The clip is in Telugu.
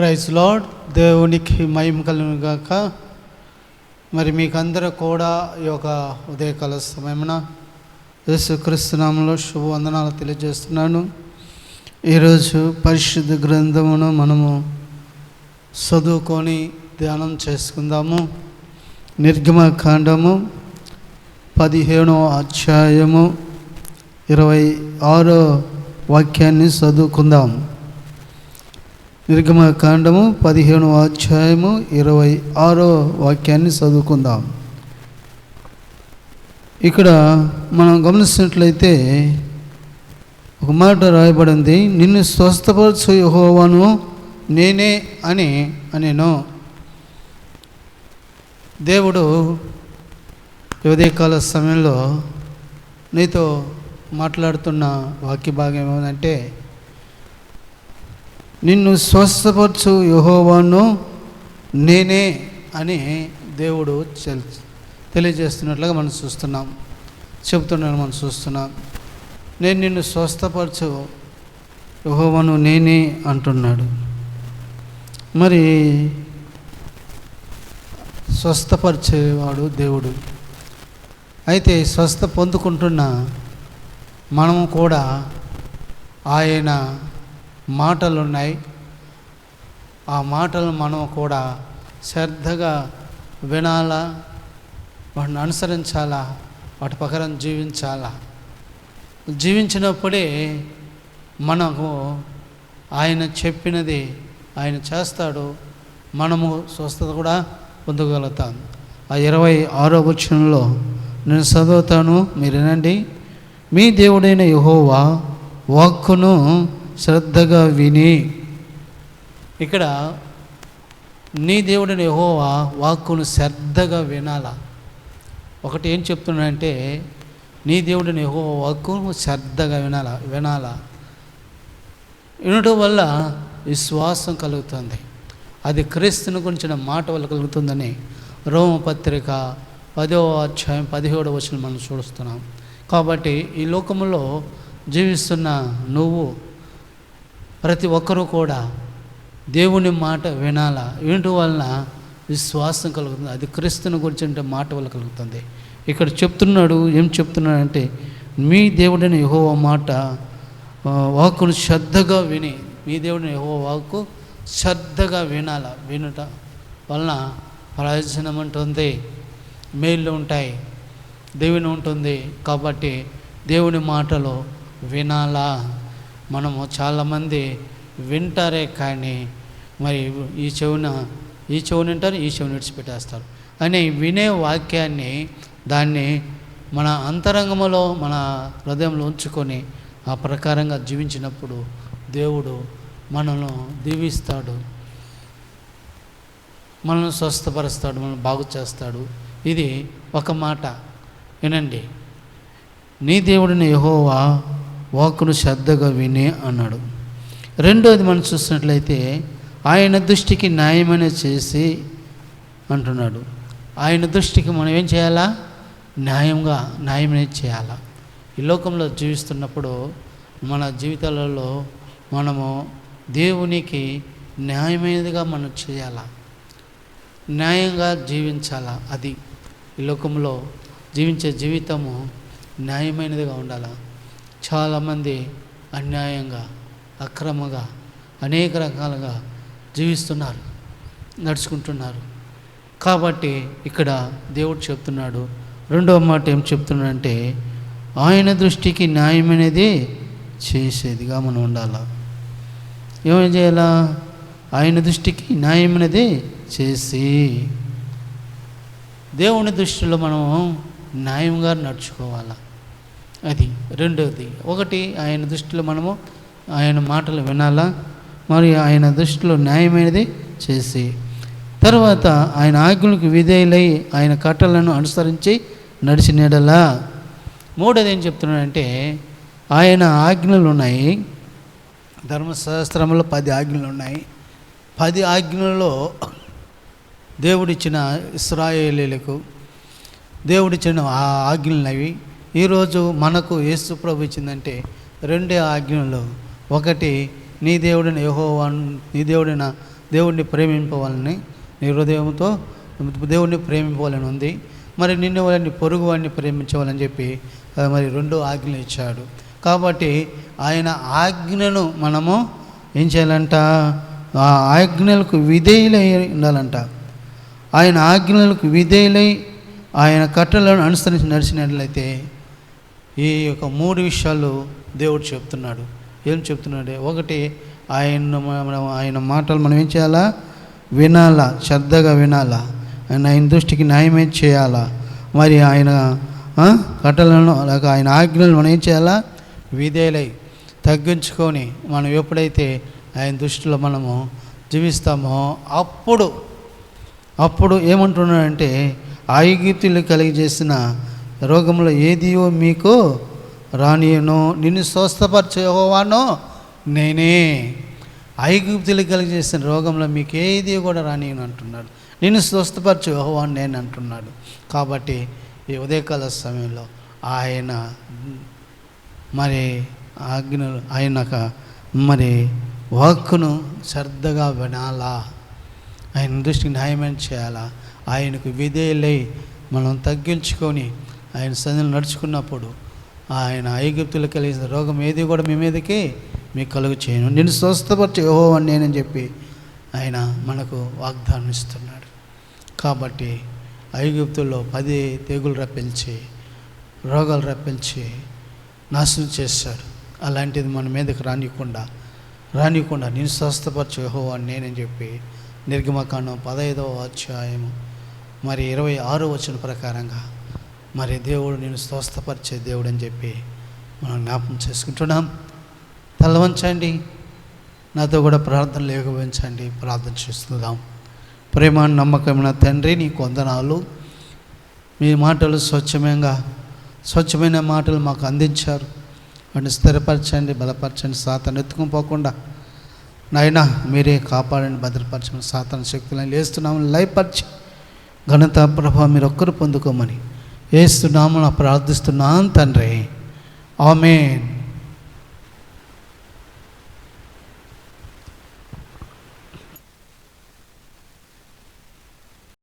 ప్రైజ్ లాడ్ దేవునికి మహిమ కలుగును గాక. మరి మీకందరూ కూడా ఈ యొక్క ఉదయకాల సమయమున యేసుక్రీస్తునామంలో శుభవందనాలు తెలియజేస్తున్నాను. ఈరోజు పరిశుద్ధ గ్రంథమును మనము చదువుకొని ధ్యానం చేసుకుందాము. నిర్గమకాండము పదిహేనో అధ్యాయము ఇరవై ఆరో వాక్యాన్ని చదువుకుందాము నిర్గమ కాండము పదిహేను అధ్యాయము ఇరవై ఆరో వాక్యాన్ని చదువుకుందాం. ఇక్కడ మనం గమనిస్తున్నట్లయితే ఒక మాట రాయబడింది నిన్ను స్వస్థపరచు యహోవాను నేనే అని అనేను. దేవుడు ఉదయకాల సమయంలో నీతో మాట్లాడుతున్న వాక్య భాగం ఏమంటే నిన్ను స్వస్థపరచు యహోవాను నేనే అని దేవుడు తెలియజేస్తున్నట్లుగా మనం చూస్తున్నాం. చెబుతున్నాను మనం చూస్తున్నాం. నేను నిన్ను స్వస్థపరచు యహోవాను నేనే అంటున్నాడు. మరి స్వస్థపరిచేవాడు దేవుడు. అయితే స్వస్థ పొందుకుంటున్న మనము కూడా ఆయన మాటలు ఉన్నాయి ఆ మాటలు మనం కూడా శ్రద్ధగా వినాలా వాటిని అనుసరించాలా వాటి ప్రకారం జీవించాలా. జీవించినప్పుడే మనకు ఆయన చెప్పినది ఆయన చేస్తాడు. మనము స్వస్థత కూడా పొందగలుగుతాం. ఆ ఇరవై ఆరో వచనంలో నేను చదువుతాను మీరు వినండి. మీ దేవుడైన యహోవా వాక్కును శ్రద్ధగా విని. ఇక్కడ నీ దేవుడిని యహోవా వాక్కును శ్రద్ధగా వినాలా. ఒకటి ఏం చెప్తున్నాడంటే నీ దేవుడిని యెహోవా వాక్కును శ్రద్ధగా వినాలా వినాలా. వినటం వల్ల విశ్వాసం కలుగుతుంది. అది క్రీస్తుని గురించిన మాట వల్ల కలుగుతుందని రోమపత్రిక పదో అధ్యాయం పదిహేడవ వచ్చిన మనం చూస్తున్నాం. కాబట్టి ఈ లోకంలో జీవిస్తున్న నువ్వు ప్రతి ఒక్కరూ కూడా దేవుని మాట వినాలా? వినటం వలన విశ్వాసం కలుగుతుంది? అది క్రీస్తుని గురించి మాట వల్ల కలుగుతుంది. ఇక్కడ చెప్తున్నాడు ఏం చెప్తున్నాడంటే మీ దేవుడిని యహో మాట వాక్కును శ్రద్ధగా విని మీ దేవుడిని యహో వాక్కు శ్రద్ధగా వినాల? వినుట వలన ప్రయోజనం ఉంటుంది మేళ్ళు ఉంటాయి దేవుని ఉంటుంది. కాబట్టి దేవుని మాటలు వినాలా? మనము చాలామంది వింటారే కానీ మరి ఈ చెవున ఈ చెవుని వింటారు ఈ చెవుని విడిచిపెట్టేస్తారు. అని వినే వాక్యాన్ని దాన్ని మన అంతరంగంలో మన హృదయంలో ఉంచుకొని ఆ ప్రకారంగా జీవించినప్పుడు దేవుడు మనల్ని దీవిస్తాడు. మనల్ని స్వస్థపరుస్తాడు మనల్ని బాగు చేస్తాడు. ఇది ఒక మాట. వినండి. నీ దేవుడిని యహోవా వాకును శ్రద్ధగా వినే అన్నాడు. రెండోది మనం చూసినట్లయితే ఆయన దృష్టికి న్యాయమనే చేసి అంటున్నాడు. ఆయన దృష్టికి మనం ఏం చేయాలా? న్యాయంగా న్యాయమనే చేయాలా? ఈ లోకంలో జీవిస్తున్నప్పుడు మన జీవితాలలో మనము దేవునికి న్యాయమైనదిగా మనం చేయాలా? న్యాయంగా జీవించాలా? అది ఈ లోకంలో జీవించే జీవితము న్యాయమైనదిగా ఉండాలా? చాలామంది అన్యాయంగా అక్రమంగా అనేక రకాలుగా జీవిస్తున్నారు నడుచుకుంటున్నారు. కాబట్టి ఇక్కడ దేవుడు చెప్తున్నాడు రెండవ మాట ఏం చెప్తున్నాడంటే ఆయన దృష్టికి న్యాయమైనది చేసేదిగా మనం ఉండాలా. ఏమేం చేయాలా? ఆయన దృష్టికి న్యాయమైనది చేసి దేవుని దృష్టిలో మనం న్యాయంగా నడుచుకోవాలా? అది రెండవది ఒకటి ఆయన దృష్టిలో మనము ఆయన మాటలు వినాలా? మరియు ఆయన దృష్టిలో న్యాయమైనది చేసి. తర్వాత ఆయన ఆజ్ఞలకు విధేయులై ఆయన కట్టలను అనుసరించి నడిచినడలా మూడోది ఏం చెప్తున్నాడంటే ఆయన ఆజ్ఞలు ఉన్నాయి. ధర్మశాస్త్రంలో పది ఆజ్ఞలు ఉన్నాయి. పది ఆజ్ఞలలో దేవుడిచ్చిన ఇస్రాయేలీలకు దేవుడిచ్చిన ఆ ఆజ్ఞలు అవి ఈరోజు మనకు యేసు ప్రభు ఇచ్చిందంటే రెండే ఆజ్ఞలు. ఒకటి నీ దేవుడిన యెహోవాను నీ దేవుడైన దేవుణ్ణి ప్రేమింపవాలని నీ హృదయంతో దేవుణ్ణి ప్రేమింపవాలని ఉంది. మరి నిన్ను వాళ్ళని పొరుగు వాడిని ప్రేమించవాలని చెప్పి మరి రెండు ఆజ్ఞలు ఇచ్చాడు. కాబట్టి ఆయన ఆజ్ఞను మనము ఏం చేయాలంట? ఆ ఆజ్ఞలకు విధేయులై ఉండాలంట. ఆయన ఆజ్ఞలకు విధేయులై ఆయన కట్టలను అనుసరించి నడిచినట్లయితే ఈ యొక్క మూడు విషయాలు దేవుడు చెప్తున్నాడు. ఏం చెప్తున్నాడు ఒకటి ఆయన మనం ఆయన మాటలు మనం ఏం చేయాలా? వినాలా శ్రద్ధగా వినాలా. ఆయన ఆయన దృష్టికి న్యాయమే చేయాలా? మరి ఆయన కట్టలను లేక ఆయన ఆజ్ఞలు మనం ఏం చేయాలా? విధేలై తగ్గించుకొని మనం ఎప్పుడైతే ఆయన దృష్టిలో మనము జీవిస్తామో అప్పుడు అప్పుడు ఏమంటున్నాడంటే ఐగుప్తులు కలిగజేసిన రోగంలో ఏదియో మీకు రానియను. నిన్ను స్వస్థపరచేవానో నేనే. ఐగుప్తులు కలిగజేసిన రోగంలో మీకు ఏది కూడా రానియను అంటున్నాడు. నిన్ను స్వస్థపరచు యహోవాన్ నేను అంటున్నాడు. కాబట్టి ఈ ఉదయకాల సమయంలో ఆయన మరి ఆజ్ఞలు ఆయనక మరి వాక్కును శ్రద్ధగా వినాలా. ఆయన దృష్టికి న్యాయమైన చేయాలా. ఆయనకు విధేయులై మనం తగ్గించుకొని ఆయన సన్నిధిలో నడుచుకున్నప్పుడు ఆయన ఐగుప్తులు కలిగిన రోగం ఏది కూడా మీ మీదకి మీకు కలుగు చేయను. నేను స్వస్థపరచు యహో అని నేనని చెప్పి ఆయన మనకు వాగ్దానం ఇస్తున్నాడు. కాబట్టి ఐగుప్తుల్లో పది తెగులు రప్పించి రోగాలు రప్పించి నాశనం చేశాడు. అలాంటిది మన మీదకి రానియకుండా రానియకుండా నేను స్వస్థపరచు యహో అని నేనని చెప్పి నిర్గమకాండం పదహైదవ అధ్యాయము మరి ఇరవై ఆరో వచ్చిన ప్రకారంగా మరి దేవుడు నేను స్వస్థపరిచే దేవుడు అని చెప్పి మనం జ్ఞాపకం చేసుకుంటున్నాం. తలవంచండి. నాతో కూడా ప్రార్థన లేకపోయించండి. ప్రార్థన చేస్తున్నాం. ప్రేమ నమ్మకమైన తండ్రి నీ కొందనాలు మీ మాటలు స్వచ్ఛమంగా స్వచ్ఛమైన మాటలు మాకు అందించారు. వాటిని స్థిరపరచండి బలపరచండి. సాతాను ఎత్తుకుపోకుండా నాయనా మీరే కాపాడండి భద్రపరచండి. సాతాన శక్తులను లేస్తున్నామని లయపరిచి ఘనత ప్రభావ మీరు ఒక్కరు పొందుకోమని ఏస్తున్నామని ప్రార్థిస్తున్నాను తండ్రి. ఆమెన్.